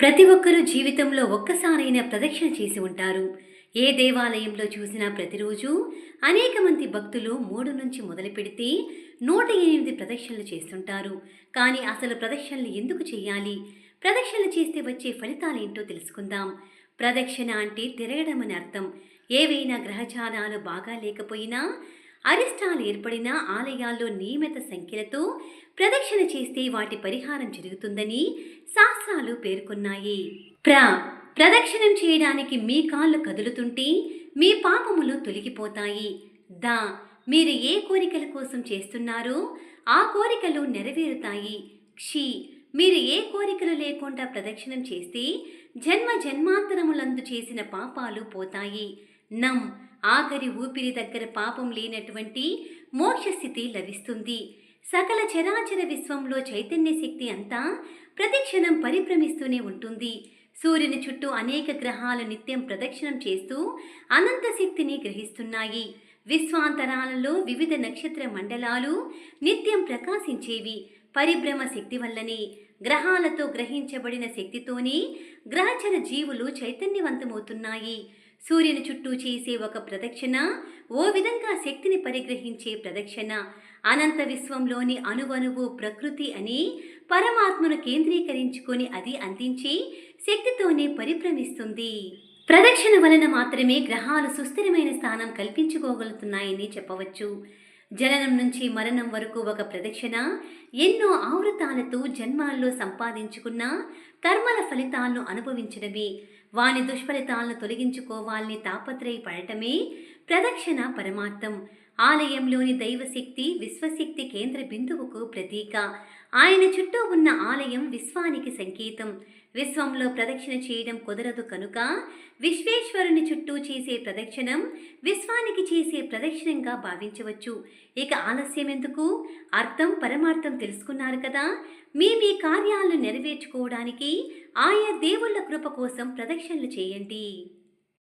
ప్రతి ఒక్కరూ జీవితంలో ఒక్కసారైనా ప్రదక్షిణ చేసి ఉంటారు. ఏ దేవాలయంలో చూసినా ప్రతిరోజు అనేక మంది భక్తులు మూడు నుంచి మొదలు పెడితే నూట ఎనిమిది ప్రదక్షిణలు చేస్తుంటారు. కానీ అసలు ప్రదక్షిణలు ఎందుకు చేయాలి? ప్రదక్షిణలు చేస్తే వచ్చే ఫలితాలు ఏంటో తెలుసుకుందాం. ప్రదక్షిణ అంటే తిరగడం అని అర్థం. ఏవైనా గ్రహచారాలు బాగా లేకపోయినా అరిష్టాలు ఏర్పడిన ఆలయాల్లో నియమిత సంఖ్యలతో ప్రదక్షిణ చేస్తే వాటి పరిహారం జరుగుతుందని శాస్త్రాలు పేర్కొన్నాయి. ప్ర. ప్రదక్షిణం చేయడానికి మీ కాళ్ళు కదులుతుంటే మీ పాపములు తొలగిపోతాయి. ద. మీరు ఏ కోరికల కోసం చేస్తున్నారో ఆ కోరికలు నెరవేరుతాయి. క్షి. మీరు ఏ కోరికలు లేకుండా ప్రదక్షిణం చేస్తే జన్మ జన్మాంతరములందు చేసిన పాపాలు పోతాయి. నం ఆఖరి ఊపిరి దగ్గర పాపం లేనటువంటి మోక్షస్థితి లభిస్తుంది. సకల చరాచర విశ్వంలో చైతన్య శక్తి అంతా ప్రతిక్షణం పరిభ్రమిస్తూనే ఉంటుంది. సూర్యుని చుట్టూ అనేక గ్రహాలు నిత్యం ప్రదక్షిణం చేస్తూ అనంత శక్తిని గ్రహిస్తున్నాయి. విశ్వాంతరాలలో వివిధ నక్షత్ర మండలాలు నిత్యం ప్రకాశించేవి. పరిభ్రమ శక్తి వల్లనే గ్రహాలతో గ్రహించబడిన శక్తితోనే గ్రహచర జీవులు చైతన్యవంతమవుతున్నాయి. సూర్యుని చుట్టూ చేసే ఒక ప్రదక్షిణ ఓ విధంగా శక్తిని పరిగ్రహించే ప్రదక్షిణ. అనంత విశ్వంలోని అణువణువు ప్రకృతి అని పరమాత్మను కేంద్రీకరించుకొని అది అందించి శక్తితోనే పరిభ్రమిస్తుంది. ప్రదక్షిణ వలన మాత్రమే గ్రహాలు సుస్థిరమైన స్థానం కల్పించుకోగలుగుతున్నాయని చెప్పవచ్చు. జననం నుంచి మరణం వరకు ఒక ప్రదక్షిణ. ఎన్నో ఆవృతాలతో జన్మాల్లో సంపాదించుకున్న కర్మల ఫలితాలను అనుభవించడమే వాని దుష్ఫలితాలను తొలగించుకోవాలని తాపత్రయపడటమే ప్రదక్షిణ పరమార్థం. ఆలయంలోని దైవశక్తి విశ్వశక్తి కేంద్ర బిందువుకు ప్రతీక. ఆయన చుట్టూ ఉన్న ఆలయం విశ్వానికి సంకేతం. విశ్వంలో ప్రదక్షిణ చేయడం కుదరదు కనుక విశ్వేశ్వరుని చుట్టూ చేసే ప్రదక్షిణం విశ్వానికి చేసే ప్రదక్షిణంగా భావించవచ్చు. ఇక ఆలస్యం ఎందుకు? అర్థం పరమార్థం తెలుసుకున్నారు కదా. మీ మీ కార్యాలను నెరవేర్చుకోవడానికి ఆయా దేవుళ్ళ కృప కోసం ప్రదక్షిణలు చేయండి.